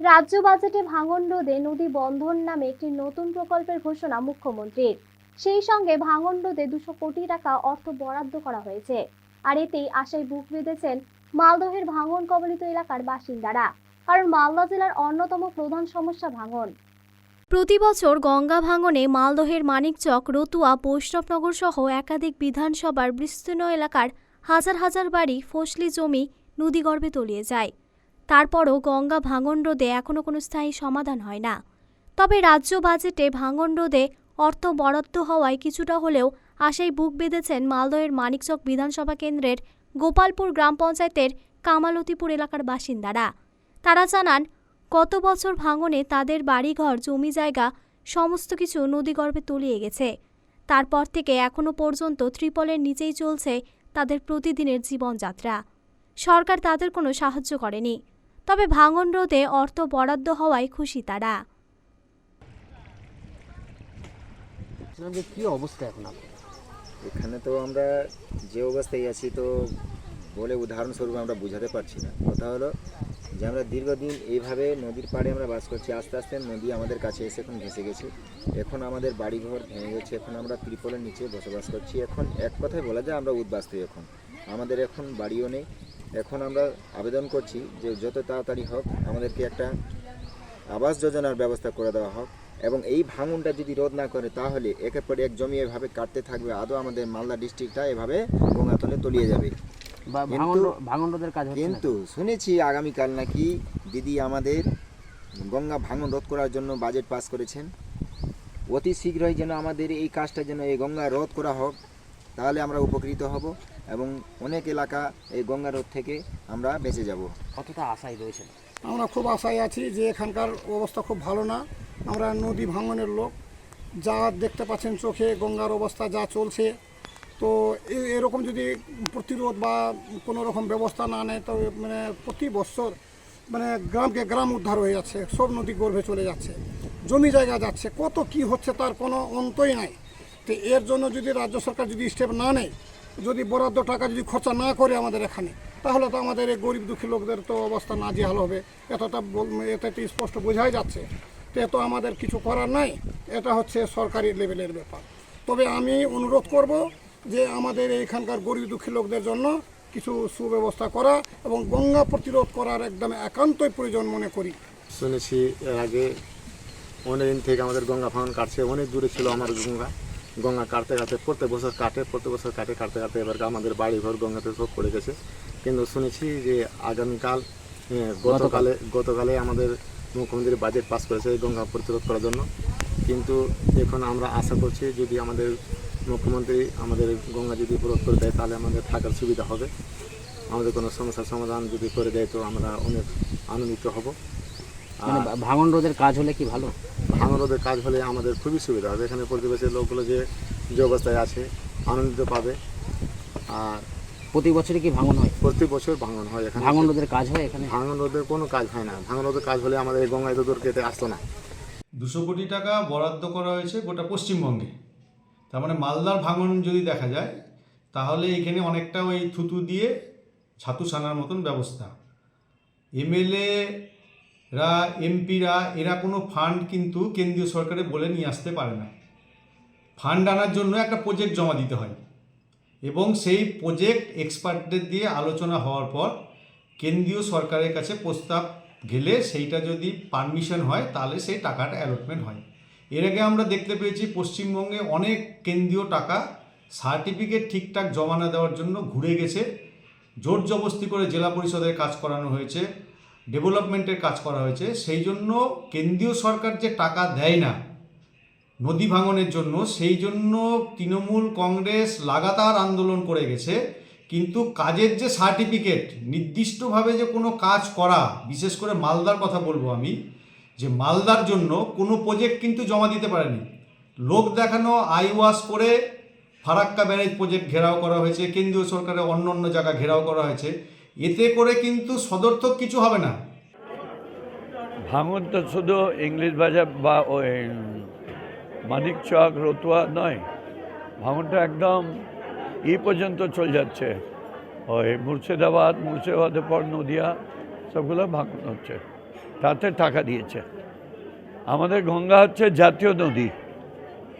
রাজ্য বাজেটে ভাঙন রোধে নদী বন্ধন নামে একটি নতুন প্রকল্পের ঘোষণা মুখ্যমন্ত্রীর। সেই সঙ্গে ভাঙন রোধে দুশো কোটি টাকা অর্থ বরাদ্দ করা হয়েছে। আর এতেই আশায় বুক বেঁধেছেন মালদহের ভাঙন কবলিত এলাকার বাসিন্দারা। কারণ মালদা জেলার অন্যতম প্রধান সমস্যা ভাঙন। প্রতি বছর গঙ্গা ভাঙনে মালদহের মানিকচক, রতুয়া, বৈষ্ণবনগর সহ একাধিক বিধানসভার বিস্তীর্ণ এলাকার হাজার হাজার বাড়ি ফসলি জমি নদীগর্ভে তলিয়ে যায়। তারপরও গঙ্গা ভাঙন রোধে এখনও কোনো স্থায়ী সমাধান হয় না। তবে রাজ্য বাজেটে ভাঙন রোধে অর্থ বরাদ্দ হওয়ায় কিছুটা হলেও আশায় বুক বেঁধেছেন মালদহের মানিকচক বিধানসভা কেন্দ্রের গোপালপুর গ্রাম পঞ্চায়েতের কামালতিপুর এলাকার বাসিন্দারা। তারা জানান, গত বছর ভাঙনে তাদের বাড়িঘর, জমি জায়গা, সমস্ত কিছু নদীগর্ভে তলিয়ে গেছে। তারপর থেকে এখনও পর্যন্ত ত্রিপলের নিচেই চলছে তাদের প্রতিদিনের জীবনযাত্রা। সরকার তাদের কোনো সাহায্য করেনি। তবে ভাঙন রোধে অর্থ বরাদ্দ হওয়ায় খুশি তারা। কী অবস্থা এখন? এখানে তো আমরা যে অবস্থায় আছি তো বলে উদাহরণস্বরূপ আমরা বোঝাতে পারছি না। কথা হলো যে আমরা দীর্ঘদিন এইভাবে নদীর পাড়ে আমরা বাস করছি আস্তে আস্তে নদী আমাদের কাছে এসে এখন ভেসে গেছে। এখন আমাদের বাড়িঘর ভেঙে গেছে এখন আমরা ত্রিপলের নিচে বসবাস করছি। এখন এক কথায় বলা যায় আমরা উদ্বাস্তু এখন। আমাদের এখন বাড়িও নেই এখন আমরা আবেদন করছি যে যত তাড়াতাড়ি হোক আমাদেরকে একটা আবাস যোজনার ব্যবস্থা করে দেওয়া হোক এবং এই ভাঙনটা যদি রোধ না করে তাহলে একের পর এক জমি এভাবে কাটতে থাকবে আদৌ আমাদের মালদা ডিস্ট্রিক্টটা এভাবে গঙ্গাতলে তলিয়ে যাবে। ভাঙন রোধের কাজ কিন্তু শুনেছি আগামীকাল নাকি দিদি আমাদের গঙ্গা ভাঙন রোধ করার জন্য বাজেট পাস করেছেন। অতি শীঘ্রই যেন আমাদের এই কাজটা যেন এই গঙ্গা রোধ করা হোক তাহলে আমরা উপকৃত হব। এবং অনেক এলাকা এই গঙ্গা রোধ থেকে আমরা বেঁচে যাব। কতটা আশায় রয়েছেন? আমরা খুব আশায় আছি যে এখানকার অবস্থা খুব ভালো না। আমরা নদী ভাঙনের লোক। যা দেখতে পাচ্ছেন চোখে গঙ্গার অবস্থা যা চলছে তো এরকম যদি প্রতিরোধ বা কোনো রকম ব্যবস্থা না নেয় তো মানে প্রতি বছর মানে গ্রামকে গ্রাম উদ্ধার হয়ে যাচ্ছে সব নদী গর্ভে চলে যাচ্ছে জমি জায়গা যাচ্ছে কত কি হচ্ছে তার কোনো অন্তই নাই। তো এর জন্য যদি রাজ্য সরকার যদি স্টেপ না নেয় যদি বরাদ্দ টাকা যদি খরচা না করে আমাদের এখানে, তাহলে তো আমাদের এই গরিব দুঃখী লোকদের তো অবস্থা না নাজেহাল হবে। এতটা এতে স্পষ্ট বোঝাই যাচ্ছে তো এ তো আমাদের কিছু করার নাই, এটা হচ্ছে সরকারি লেভেলের ব্যাপার। তবে আমি অনুরোধ করব যে আমাদের এইখানকার গরিব দুঃখী লোকদের জন্য কিছু সুব্যবস্থা করা এবং গঙ্গা প্রতিরোধ করার একদম একান্তই প্রয়োজন মনে করি। শুনেছি এর আগে অনেকদিন থেকে আমাদের গঙ্গা ভাঙন কাটছে, অনেক দূরে ছিল আমার গঙ্গা। গঙ্গা কাটতে কাটতে প্রত্যেক বছর কাটে প্রত্যেক বছর কাটে কাটতে কাটতে এবার আমাদের বাড়ি ঘর গঙ্গাতে সব পড়ে গেছে। কিন্তু শুনেছি যে আগামীকাল গতকালে গতকালে। আমাদের মুখ্যমন্ত্রী বাজেট পাস করেছে এই গঙ্গা প্রতিরোধ করার জন্য। কিন্তু এখন আমরা আশা করছি যদি আমাদের মুখ্যমন্ত্রী আমাদের গঙ্গা যদি প্রোধ করে দেয় তাহলে আমাদের থাকার সুবিধা হবে। আমাদের কোনো সমস্যার সমাধান যদি করে দেয় তো আমরা অনেক আনন্দিত হব। মানে ভাঙন রোধের কাজ হলে কি ভালো? ভাঙরোধের কাজ হলে আমাদের খুবই সুবিধা হবে। এখানে প্রতিবেশীর লোকগুলো যে যে অবস্থায় আছে আনন্দিত পাবে। আর প্রতি বছরই কি ভাঙন হয়? প্রতি বছর ভাঙন হয় এখানে। ভাঙন রোধের কাজ হয় এখানে? ভাঙন রোধের কোনো কাজ হয় না। ভাঙন রোধের কাজ হলে আমাদের এই গঙ্গায় দূর কেটে আসতো না। দুশো কোটি টাকা বরাদ্দ করা হয়েছে গোটা পশ্চিমবঙ্গে। তার মানে মালদার ভাঙন যদি দেখা যায় তাহলে এখানে অনেকটা ওই থুতু দিয়ে ছাতু সানার মতন ব্যবস্থা। এমএলএ রা এমপিরা এরা কোনো ফান্ড কিন্তু কেন্দ্রীয় সরকারে বলে নিয়ে আসতে পারে না। ফান্ড আনার জন্য একটা প্রজেক্ট জমা দিতে হয় এবং সেই প্রজেক্ট এক্সপার্টদের দিয়ে আলোচনা হওয়ার পর কেন্দ্রীয় সরকারের কাছে প্রস্তাব গেলে সেইটা যদি পারমিশন হয়, তাহলে সেই টাকাটা অ্যালটমেন্ট হয়। এর আগে আমরা দেখতে পেয়েছি পশ্চিমবঙ্গে অনেক কেন্দ্রীয় টাকা সার্টিফিকেট ঠিকঠাক জমা না দেওয়ার জন্য ঘুরে গেছে। জোর জবস্তি করে জেলা পরিষদের কাজ করানো হয়েছে। ডেভেলপমেন্টের কাজ করা হয়েছে, সেই জন্য কেন্দ্রীয় সরকার যে টাকা দেয় না নদী ভাঙনের জন্য, সেই জন্য তৃণমূল কংগ্রেস লাগাতার আন্দোলন করে গেছে। কিন্তু কাজের যে সার্টিফিকেট, নির্দিষ্টভাবে যে কোনো কাজ করা, বিশেষ করে মালদার কথা বলব আমি, যে মালদার জন্য কোনো প্রজেক্ট কিন্তু জমা দিতে পারেনি। লোক দেখানো, আই ওয়াশ করে ফারাক্কা ব্যারেজ প্রজেক্ট ঘেরাও করা হয়েছে, কেন্দ্রীয় সরকারের অন্য অন্য জায়গা ঘেরাও করা হয়েছে। এতে করে কিন্তু সদর্থক কিছু হবে না। ভাঙন তো শুধু ইংলিশ বাজার বা ওই মানিক চক, রতুয়া নয়, ভাঙনটা একদম ই পর্যন্ত চলে যাচ্ছে। ওই মুর্শিদাবাদ মুর্শিদাবাদের পর নদিয়া, সবগুলো ভাঙন হচ্ছে। তাতে টাকা দিয়েছে। আমাদের গঙ্গা হচ্ছে জাতীয় নদী।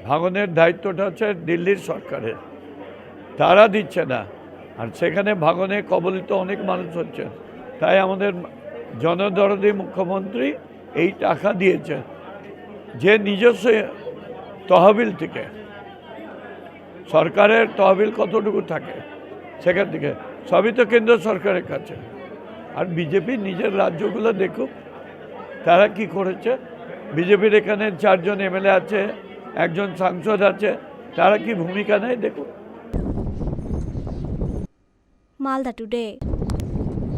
ভাঙনের দায়িত্বটা হচ্ছে দিল্লির সরকারের। তারা দিচ্ছে না। আর সেখানে ভাঙনে কবলিত অনেক মানুষ হচ্ছে। তাই আমাদের জনদরদী মুখ্যমন্ত্রী এই টাকা দিয়েছে যে নিজস্ব তহবিল থেকে। সরকারের তহবিল কতটুকু থাকে সেখান থেকে। সবই তো কেন্দ্র সরকারের কাছে। আর বিজেপি নিজের রাজ্যগুলো দেখুক, তারা কি করেছে? বিজেপির এখানে চারজন এমএলএ আছে, একজন সাংসদ আছে, তারা কি ভূমিকা নেয় দেখুক। মালদা টুডে